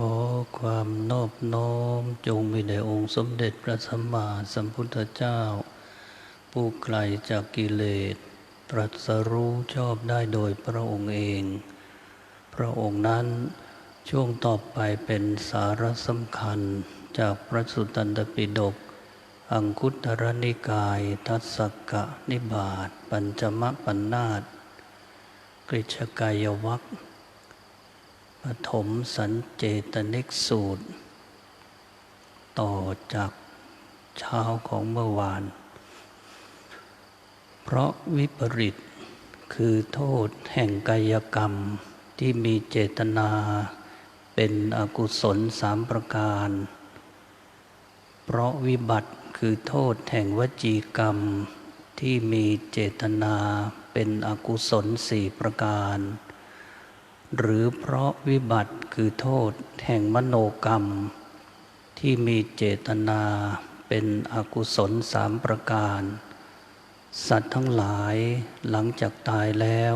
ขอความนอบน้อมจงมีแด่องค์สมเด็จพระสัมมาสัมพุทธเจ้า ผู้ไกลจากกิเลสตรัสรู้ชอบได้โดยพระองค์เอง พระองค์นั้นช่วงต่อไปเป็นสาระสำคัญจากพระสุตตันตปิฎกอังคุตรนิกาย ทัศกะนิบาตปัญจมปัญนาตกฤชกายวัค ฐมสันเจตนิกสูตร ต่อจากเช้าของเมื่อวาน เพราะวิปริตคือโทษแห่งกายกรรมที่มีเจตนาเป็นอกุศลสามประการ เพราะวิบัติคือโทษแห่งวจีกรรมที่มีเจตนาเป็นอกุศลสี่ประการ หรือเพราะวิบัติคือโทษแห่งมโนกรรม ที่มีเจตนาเป็นอกุศลสามประการ สัตว์ทั้งหลายหลังจากตายแล้ว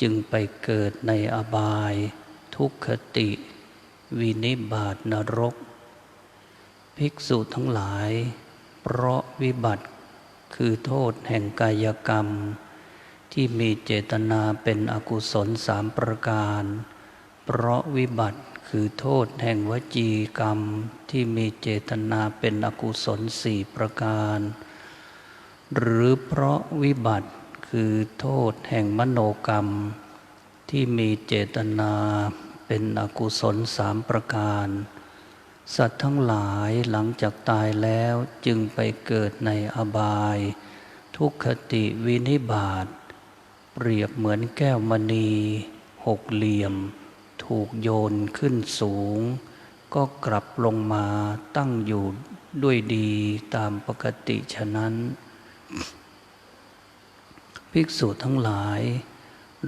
จึงไปเกิดในอบาย ทุกขติ วินิบาตนรก ภิกษุทั้งหลาย เพราะวิบัติคือโทษแห่งกายกรรม ที่มีเจตนาเป็นอกุศลสามประการ เพราะวิบัติคือโทษแห่งวจีกรรมที่มีเจตนาเป็นอกุศลสี่ประการ หรือเพราะวิบัติคือโทษแห่งมโนกรรม ที่มีเจตนาเป็นอกุศลสามประการ สัตว์ทั้งหลายหลังจากตายแล้วจึงไปเกิดในอบาย ทุกขติวินิบาต เปรียบเหมือนแก้วมณีหกเหลี่ยม ถูกโยนขึ้นสูง ก็กลับลงมาตั้งอยู่ด้วยดีตามปกติฉะนั้น ภิกษุทั้งหลาย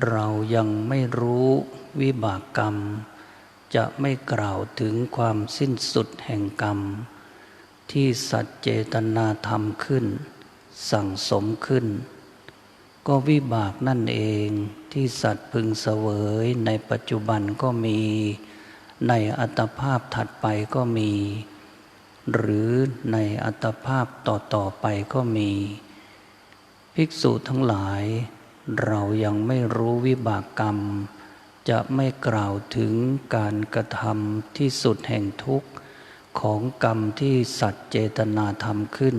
เรายังไม่รู้วิบากกรรม จะไม่กล่าวถึงความสิ้นสุดแห่งกรรม ที่สัจเจตนาทำขึ้น สั่งสมขึ้น ก็วิบากนั่นเองที่สัตว์พึงเสวยในปัจจุบันก็มี ในอัตภาพถัดไปก็มี หรือในอัตภาพต่อๆไปก็มี ภิกษุทั้งหลาย เรายังไม่รู้วิบากกรรม จะไม่กล่าวถึงการกระทำที่สุดแห่งทุกข์ของกรรมที่สัตว์เจตนาทำขึ้น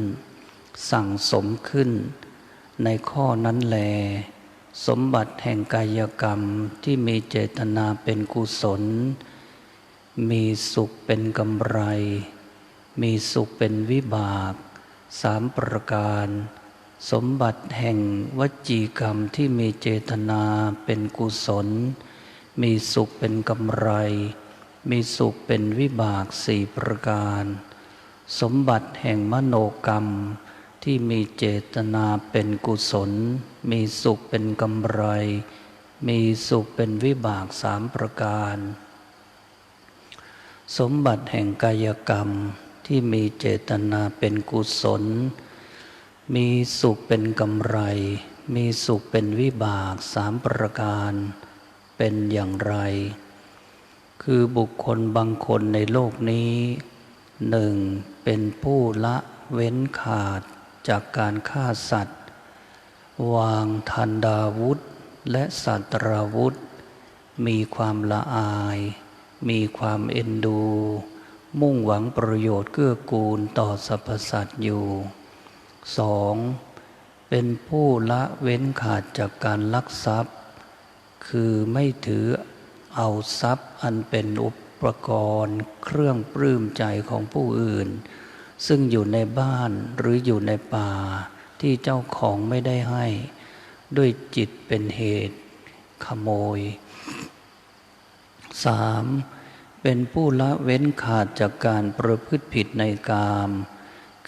สั่งสมขึ้น ในข้อนั้นแล สมบัติแห่งกายกรรมที่มีเจตนาเป็นกุศล มีสุขเป็นกำไร มีสุขเป็นวิบากสามประการ สมบัติแห่งวจีกรรมที่มีเจตนาเป็นกุศล มีสุขเป็นกำไร มีสุขเป็นวิบากสี่ประการ สมบัติแห่งมโนกรรม ที่มีเจตนาเป็นกุศล มีสุขเป็นกำไร มีสุขเป็นวิบากสามประการ สมบัติแห่งกายกรรมที่มีเจตนาเป็นกุศล มีสุขเป็นกำไร มีสุขเป็นวิบากสามประการ เป็นอย่างไร คือบุคคลบางคนในโลกนี้หนึ่งเป็นผู้ละเว้นขาด จากการฆ่าสัตว์ วางทันดาวุธ และสัตราวุธ มีความละอาย มีความเอ็นดู มุ่งหวังประโยชน์เกื้อกูลต่อสรรพสัตว์อยู่สองเป็นผู้ละเว้นขาดจากการลักทรัพย์ คือไม่ถือเอาทรัพย์อันเป็นอุปกรณ์ เครื่องปลื้มใจของผู้อื่น ซึ่งอยู่ในบ้านหรืออยู่ในป่า ที่เจ้าของไม่ได้ให้ ด้วยจิตเป็นเหตุ ขโมย 3. เป็นผู้ละเว้นขาดจากการประพฤติผิดในกาม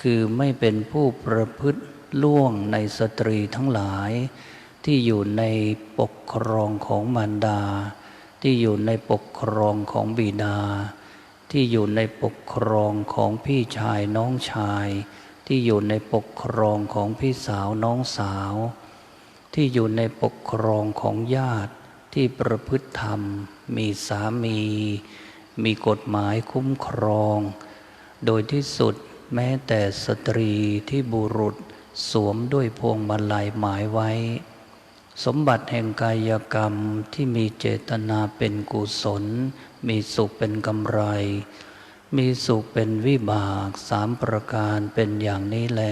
คือไม่เป็นผู้ประพฤติล่วงในสตรีทั้งหลาย ที่อยู่ในปกครองของมารดา ที่อยู่ในปกครองของบิดา ที่อยู่ในปกครองของพี่ชายน้องชาย ที่อยู่ในปกครองของพี่สาวน้องสาว ที่อยู่ในปกครองของญาติที่ประพฤติธรรม มีสามี มีกฎหมายคุ้มครอง โดยที่สุดแม้แต่สตรีที่บุรุษสวมด้วยพวงมาลัยหมายไว้ สมบัติแห่งกายกรรมที่มีเจตนาเป็นกุศล มีสุขเป็นกำไร มีสุขเป็นวิบากสามประการเป็นอย่างนี้แล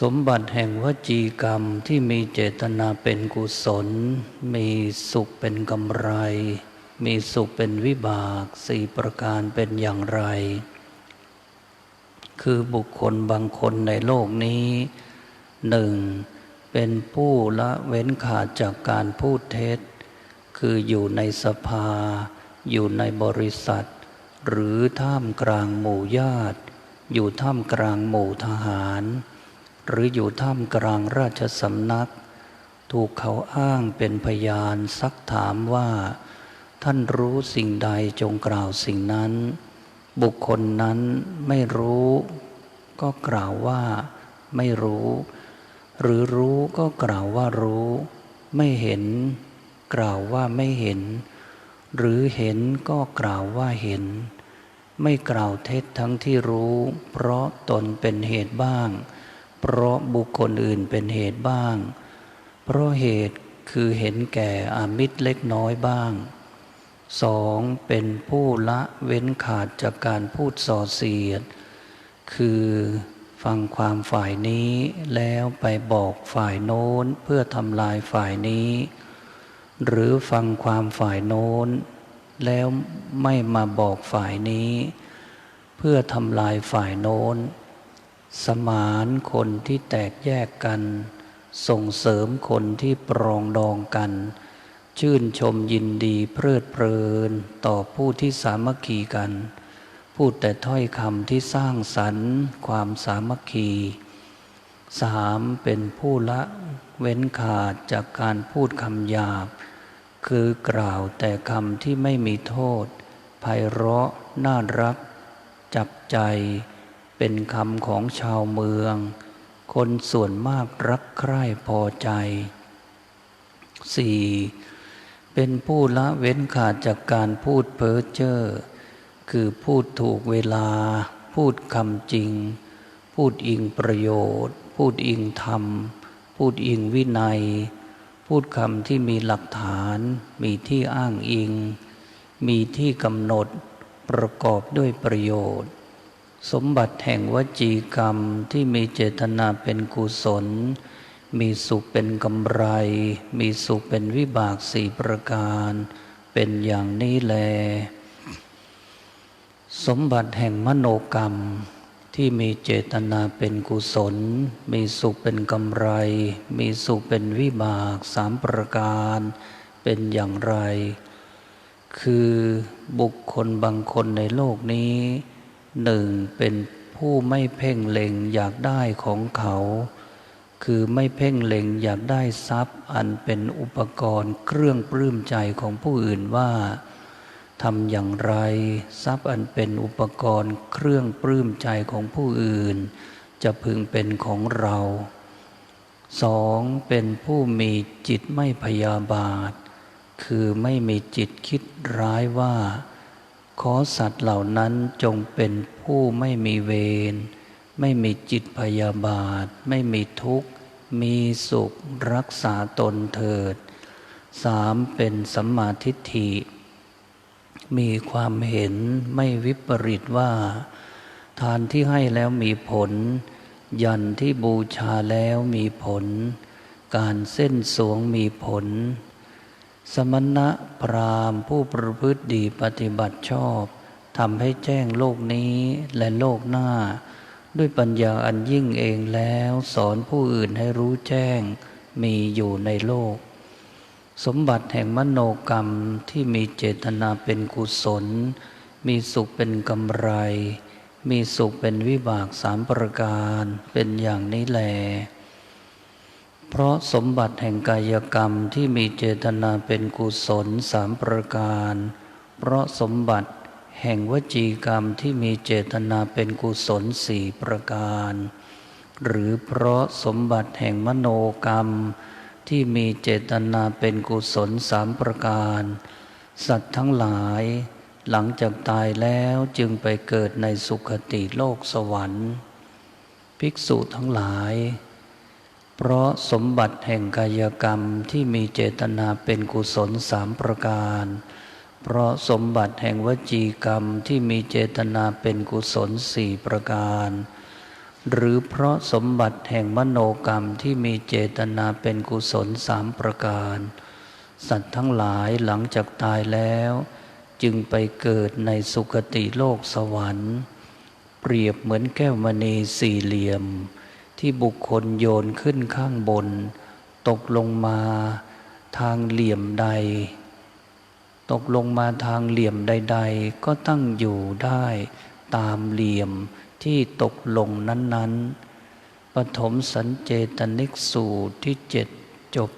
สมบัติแห่งวจีกรรมที่มีเจตนาเป็นกุศล มีสุขเป็นกำไร มีสุขเป็นวิบากสี่ประการเป็นอย่างไร คือบุคคลบางคนในโลกนี้หนึ่ง เป็นผู้ละเว้นขาดจากการพูดเท็จ คืออยู่ในสภา อยู่ในบริษัท หรือท่ามกลางหมู่ญาติ อยู่ท่ามกลางหมู่ทหาร หรืออยู่ท่ามกลางราชสำนัก ถูกเขาอ้างเป็นพยานซักถามว่า ท่านรู้สิ่งใดจงกล่าวสิ่งนั้น บุคคลนั้นไม่รู้ ก็กล่าวว่าไม่รู้ หรือรู้ก็กล่าวว่ารู้ ไม่เห็น กล่าวว่าไม่เห็น หรือเห็นก็กล่าวว่าเห็น ไม่กล่าวเท็จทั้งที่รู้ เพราะตนเป็นเหตุบ้าง เพราะบุคคลอื่นเป็นเหตุบ้าง เพราะเหตุคือเห็นแก่อามิตรเล็กน้อยบ้างสองเป็นผู้ละเว้นขาดจากการพูดส่อเสียด คือ ฟังความฝ่ายนี้แล้วไปบอกฝ่ายโน้นเพื่อทำลายฝ่ายนี้ หรือฟังความฝ่ายโน้น แล้วไม่มาบอกฝ่ายนี้ เพื่อทำลายฝ่ายโน้น สมานคนที่แตกแยกกัน ส่งเสริมคนที่ปรองดองกัน ชื่นชมยินดีเพลิดเพลินต่อผู้ที่สามัคคีกัน พูดแต่ถ้อยคำที่สร้างสรรค์ ความสามัคคีสามเป็นผู้ละเว้นขาดจากการพูดคำหยาบ คือกล่าวแต่คำที่ไม่มีโทษไพเราะน่ารัก จับใจ เป็นคำของชาวเมือง คนส่วนมากรักใคร่พอใจ 4. เป็นผู้ละเว้นขาดจากการพูดเพ้อเจ้อ คือพูดถูกเวลา พูดคำจริง พูดอิงประโยชน์ พูดอิงธรรม พูดอิงวินัย พูดคำที่มีหลักฐาน มีที่อ้างอิง มีที่กำหนดประกอบด้วยประโยชน์ สมบัติแห่งวจีกรรมที่มีเจตนาเป็นกุศล มีสุขเป็นกำไร มีสุขเป็นวิบากสี่ประการ เป็นอย่างนี้แล สมบัติแห่งมโนกรรมที่มีเจตนาเป็นกุศล มีสุขเป็นกำไร มีสุขเป็นวิบากสามประการเป็นอย่างไร คือบุคคลบางคนในโลกนี้หนึ่งเป็นผู้ไม่เพ่งเล็งอยากได้ของเขา คือไม่เพ่งเล็งอยากได้ทรัพย์อันเป็นอุปกรณ์เครื่องปลื้มใจของผู้อื่นว่า ทำอย่างไร ทรัพย์อันเป็นอุปกรณ์เครื่องปลื้มใจของผู้อื่น จะพึงเป็นของเราสองเป็นผู้มีจิตไม่พยาบาท คือไม่มีจิตคิดร้ายว่า ขอสัตว์เหล่านั้นจงเป็นผู้ไม่มีเวร ไม่มีจิตพยาบาท ไม่มีทุกข์ มีสุขรักษาตนเถิดสามเป็นสัมมาทิฏฐิ มีความเห็นไม่วิปริตว่า ทานที่ให้แล้วมีผล ยันที่บูชาแล้วมีผล การเส้นสวงมีผล สมณะพราหมณ์ผู้ประพฤติดีปฏิบัติชอบทำให้แจ้งโลกนี้และโลกหน้า ด้วยปัญญาอันยิ่งเองแล้ว สอนผู้อื่นให้รู้แจ้งมีอยู่ในโลก สมบัติแห่งมโนกรรมที่มีเจตนาเป็นกุศล มีสุขเป็นกำไร มีสุขเป็นวิบากสามประการเป็นอย่างนี้แลเพราะสมบัติแห่งกายกรรมที่มีเจตนาเป็นกุศลสามประการ เพราะสมบัติแห่งวจีกรรมที่มีเจตนาเป็นกุศลสี่ประการ หรือเพราะสมบัติแห่งมโนกรรม ที่มีเจตนาเป็นกุศลสามประการ สัตว์ทั้งหลาย หลังจากตายแล้วจึงไปเกิดในสุคติโลกสวรรค์ ภิกษุทั้งหลาย เพราะสมบัติแห่งกายกรรมที่มีเจตนาเป็นกุศลสามประการ เพราะสมบัติแห่งวจีกรรมที่มีเจตนาเป็นกุศลสี่ประการ หรือเพราะสมบัติแห่งมโนกรรมที่มีเจตนาเป็นกุศลสามประการ สัตว์ทั้งหลายหลังจากตายแล้ว จึงไปเกิดในสุคติโลกสวรรค์ เปรียบเหมือนแก้วมณีสี่เหลี่ยม ที่บุคคลโยนขึ้นข้างบน ตกลงมาทางเหลี่ยมใด ตกลงมาทางเหลี่ยมใด ๆ ก็ตั้งอยู่ได้ตามเหลี่ยม ที่ตกลงนั้น ๆ ปฐมสัญเจตนิกสูตรที่เจ็ดจบ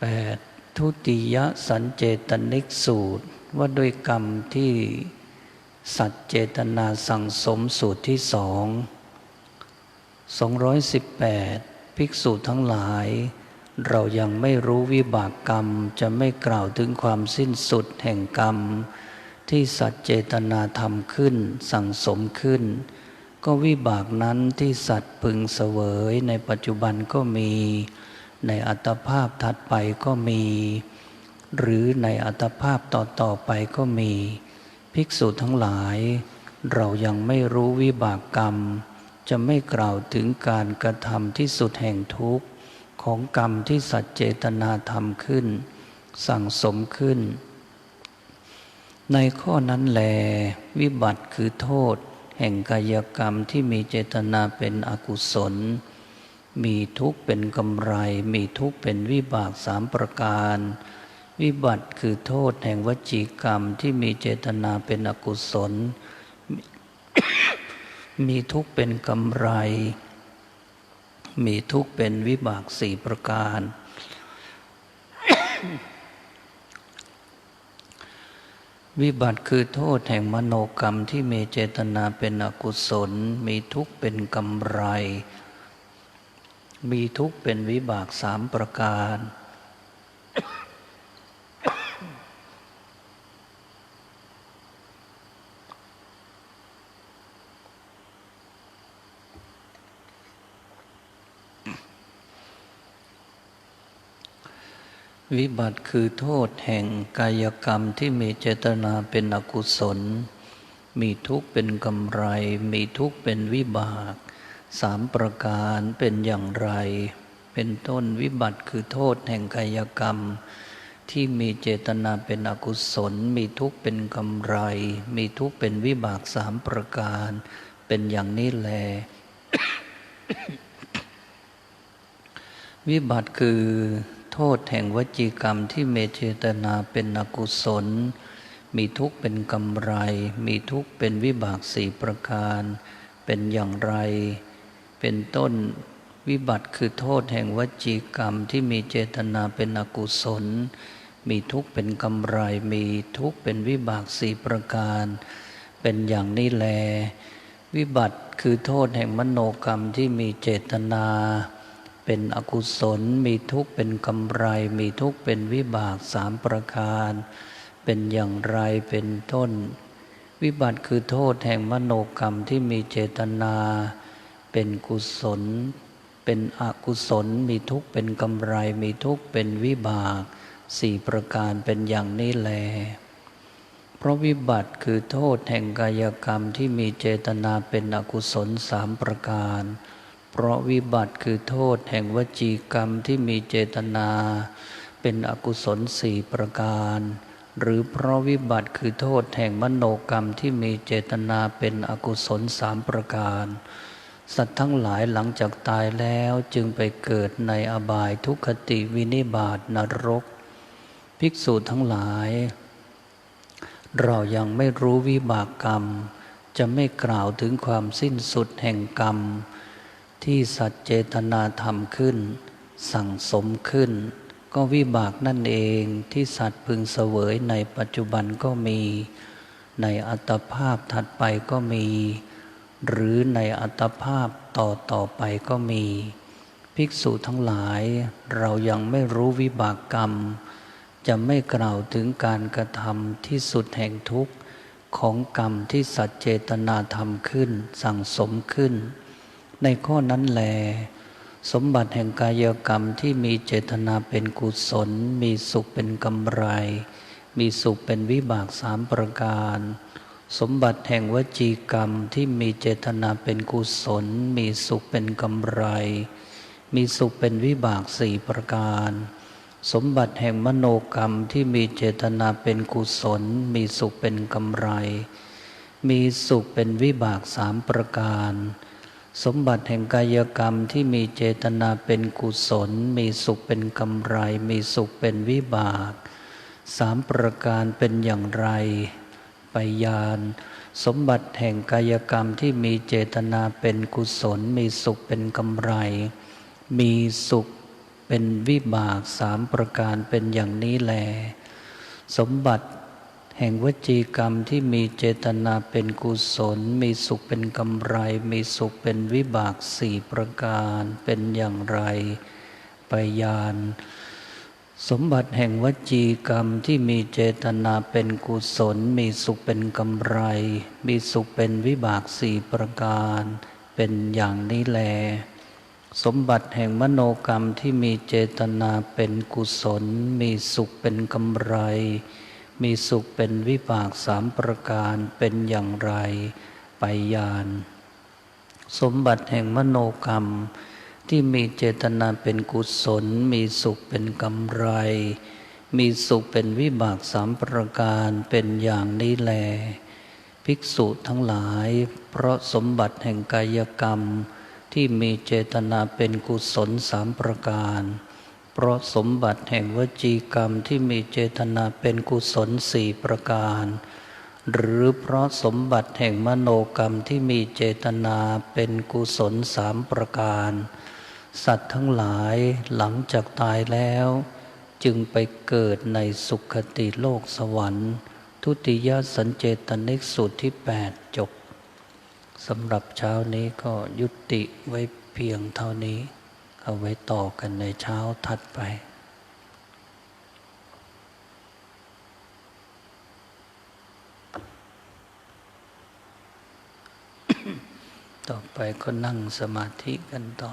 8. ทุติยสัญเจตนิกสูตรว่าด้วยกรรมที่สัตเจตนาสั่งสมสูตรที่สอง218 ภิกษุทั้งหลาย เรายังไม่รู้วิบากกรรมจะไม่กล่าวถึงความสิ้นสุดแห่งกรรม ที่สัตว์เจตนาทำขึ้นสั่งสมขึ้น ก็วิบากนั้นที่สัตว์พึงเสวยในปัจจุบันก็มี ในอัตภาพถัดไปก็มี หรือในอัตภาพต่อต่อไปก็มี ภิกษุทั้งหลาย เรายังไม่รู้วิบากกรรม จะไม่กล่าวถึงการกระทำที่สุดแห่งทุกข์ ของกรรมที่สัตว์เจตนาทำขึ้น สั่งสมขึ้น ในข้อนั้นแล วิบัติคือโทษ แห่งกายกรรมที่มีเจตนาเป็นอกุศล มีทุกข์เป็นกำไร มีทุกข์เป็นวิบากสามประการ วิบัติคือโทษแห่งวจีกรรมที่มีเจตนาเป็นอกุศล มีทุกข์เป็นกำไร มีทุกข์เป็นวิบากสี่ประการ วิบัติคือโทษแห่งมโนกรรมที่มีเจตนาเป็นอกุศล มีทุกข์เป็นกำไร มีทุกข์เป็นวิบากสามประการ วิบัติคือโทษแห่งกายกรรมที่มีเจตนาเป็นอกุศล มีทุกข์เป็นกำไร มีทุกข์เป็นวิบากสามประการเป็นอย่างไร เป็นต้นวิบัติคือโทษแห่งกายกรรม ที่มีเจตนาเป็นอกุศล มีทุกข์เป็นกำไร มีทุกข์เป็นวิบากสามประการ เป็นอย่างนี้แล วิบัติคือ ษแห่งวจีกรรมที่เมเจตนาเป็นอกุศล มีทุกข์เป็นกำไร มีทุกข์เป็นวิบากสี่ประการ เป็นอย่างไร เป็นต้นวิบัติคือโทษแห่งวจีกรรมที่มีเจตนาเป็นอกุศล มีทุกข์เป็นกำไร มีทุกข์เป็นวิบากสี่ประการ เป็นอย่างนี้แล วิบัติคือโทษแห่งมโนกรรมที่มีเจตนา เป็นอกุศล มีทุกข์เป็นกำไร มีทุกข์เป็นวิบากสามประการ เป็นอย่างไรเป็นต้น วิบัติคือโทษแห่งมโนกรรมที่มีเจตนา เป็นกุศล เป็นอกุศล มีทุกข์เป็นกำไร มีทุกข์เป็นวิบากสี่ประการเป็นอย่างนี้แล เพราะวิบัติคือโทษแห่งกายกรรมที่มีเจตนาเป็นอกุศลสามประการ เพราะวิบัติคือโทษแห่งวจีกรรมที่มีเจตนา เป็นอกุศลสี่ประการ หรือเพราะวิบัติคือโทษแห่งมโนกรรมที่มีเจตนาเป็นอกุศลสามประการ สัตว์ทั้งหลายหลังจากตายแล้วจึงไปเกิดในอบายทุกขติวินิบาตนรก ภิกษุทั้งหลาย เรายังไม่รู้วิบากกรรม จะไม่กล่าวถึงความสิ้นสุดแห่งกรรม ที่สัตว์เจตนาทำขึ้น สั่งสมขึ้น ก็วิบากนั่นเองที่สัตว์พึงเสวยในปัจจุบันก็มี ในอัตภาพถัดไปก็มี หรือในอัตภาพต่อต่อไปก็มี ภิภิกษุทั้งหลายเรายังไม่รู้วิบากกรรม จะไม่กล่าวถึงการกระทำที่สุดแห่งทุกข์ของกรรมที่สัจเจตนาทำขึ้น สั่งสมขึ้น ในข้อนั้นแล สมบัติแห่งกายกรรมที่มีเจตนาเป็นกุศล มีสุขเป็นกำไร มีสุขเป็นวิบากสามประการ สมบัติแห่งวจีกรรมที่มีเจตนาเป็นกุศล มีสุขเป็นกำไร มีสุขเป็นวิบากสี่ประการ สมบัติแห่งมโนกรรมที่มีเจตนาเป็นกุศล มีสุขเป็นกำไร มีสุขเป็นวิบากสามประการ สมบัติแห่งกายกรรมที่มีเจตนาเป็นกุศล มีสุขเป็นกำไร มีสุขเป็นวิบากสามประการเป็นอย่างไร ไปยาน สมบัติแห่งกายกรรมที่มีเจตนาเป็นกุศล มีสุขเป็นกำไร มีสุขเป็นวิบากสามประการเป็นอย่างนี้แล สมบัติ แห่งวจีกรรมที่มีเจตนาเป็นกุศล มีสุขเป็นกำไร มีสุขเป็นวิบากสี่ประการเป็นอย่างไร ไปยานสมบัติแห่งวจีกรรมที่มีเจตนาเป็นกุศล มีสุขเป็นกำไร มีสุขเป็นวิบากสี่ประการ เป็นอย่างนี้แล สมบัติแห่งมโนกรรมที่มีเจตนาเป็นกุศล มีสุขเป็นกำไร มีสุขเป็นวิบากสามประการเป็นอย่างไรไปยาน สมบัติแห่งมโนกรรม ที่มีเจตนาเป็นกุศล มีสุขเป็นกำไร มีสุขเป็นวิบากสามประการเป็นอย่างนี้แล ภิกษุทั้งหลาย เพราะสมบัติแห่งกายกรรม ที่มีเจตนาเป็นกุศลสามประการ เพราะสมบัติแห่งวจีกรรมที่มีเจตนาเป็นกุศลสี่ประการ หรือเพราะสมบัติแห่งมโนกรรมที่มีเจตนาเป็นกุศลสามประการ สัตว์ทั้งหลายหลังจากตายแล้ว จึงไปเกิดในสุขติโลกสวรรค์ ทุติยสัญเจตนิกสูตรที่ 8 จบสำหรับเช้านี้ก็ยุติไว้เพียงเท่านี้ เอาไว้ต่อกันในเช้าถัดไป ต่อไปก็นั่งสมาธิกันต่อ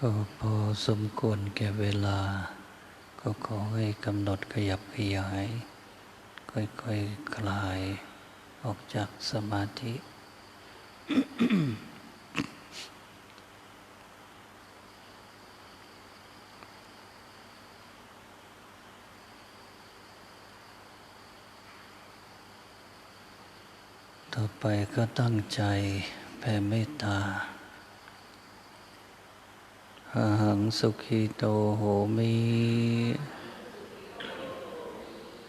ก็พอสมควรแก่เวลา ก็ขอให้กำหนดขยับขยาย ค่อยๆคคลาย ออกจากสมาธิต่อไปก็ตั้งใจแผ่เมตตา อหังสุขิโตโหมิ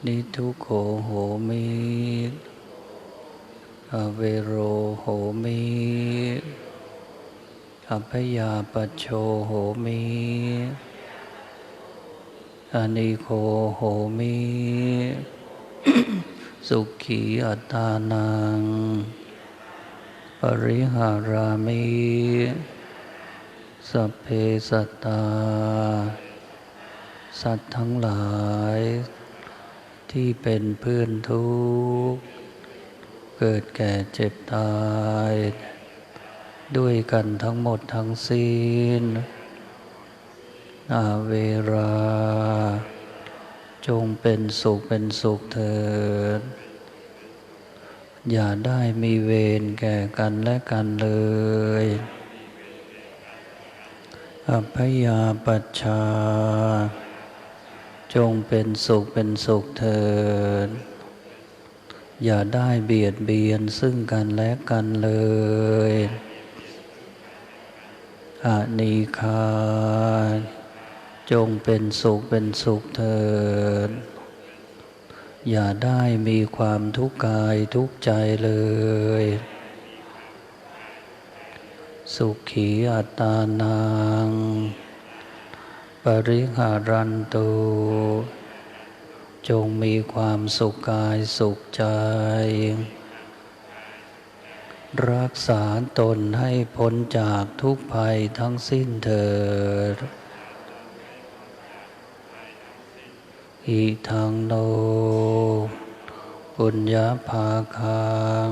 นิทุโขโหมิ อเวโรโหมิ อัพยาปโชโหมิอนิโคโหมิ สุขีอัตานัง ปริหารามิ สัพเพสัตตา สัตว์ทั้งหลาย ที่เป็นเพื่อนทุกข์ เกิดแก่เจ็บตาย ด้วยกันทั้งหมดทั้งสิ้น อาเวรา จงเป็นสุขเป็นสุขเถิด อย่าได้มีเวรแก่กันและกันเลย อัพยาปัชชา จงเป็นสุขเป็นสุขเถิด อย่าได้เบียดเบียนซึ่งกันและกันเลยอานิคา จงเป็นสุขเป็นสุขเถิด อย่าได้มีความทุกข์กายทุกข์ใจเลย สุขีอัตานัง ปริหารันตุจงมีความสุขกายสุขใจ รักษาตนให้พ้นจากทุกภัยทั้งสิ้นเถิดอิทังโนปุญญาภาคัง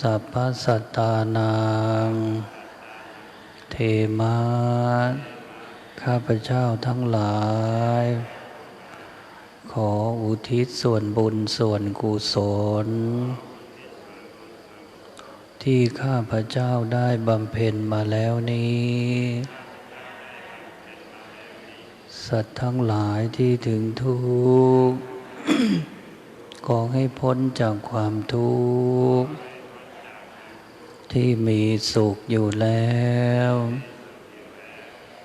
สัพพสัตตานังเทมาข้าพเจ้าทั้งหลาย ขออุทิศส่วนบุญส่วนกุศล ที่ข้าพเจ้าได้บำเพ็ญมาแล้วนี้ สัตว์ทั้งหลายที่ถึงทุกข์ ขอให้พ้นจากความทุกข์ ที่มีสุขอยู่แล้ว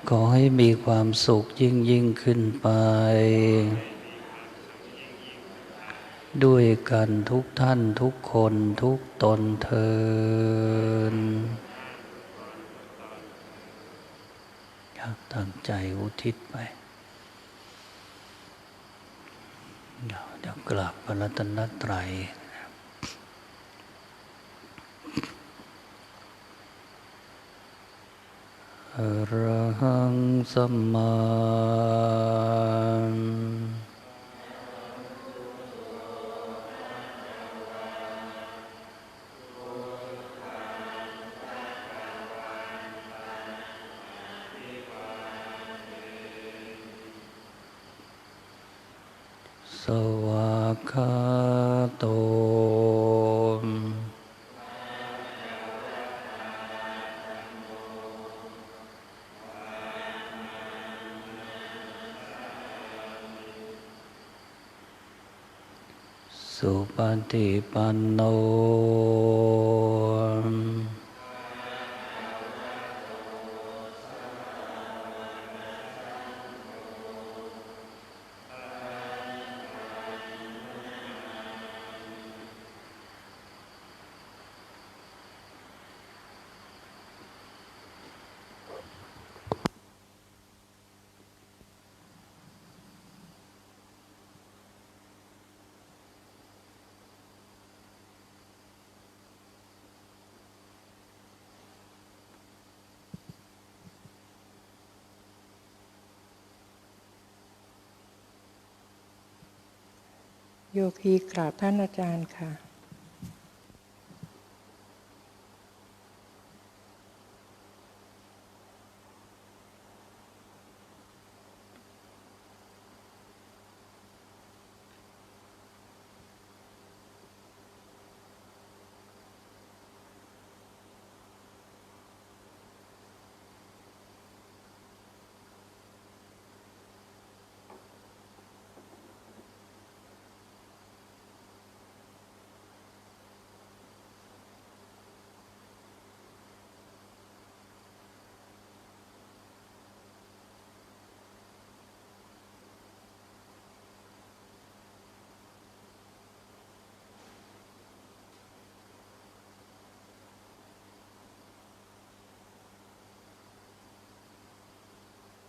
ขอให้มีความสุขยิ่งยิ่งขึ้นไป ด้วยกันทุกท่านทุกคนทุกตนเทินตั้งใจอุทิศไปเดี๋ยวกราบพระรัตนตรัย อรหังสัมมา ฏิปันโน โยคีกราบท่านอาจารย์ค่ะ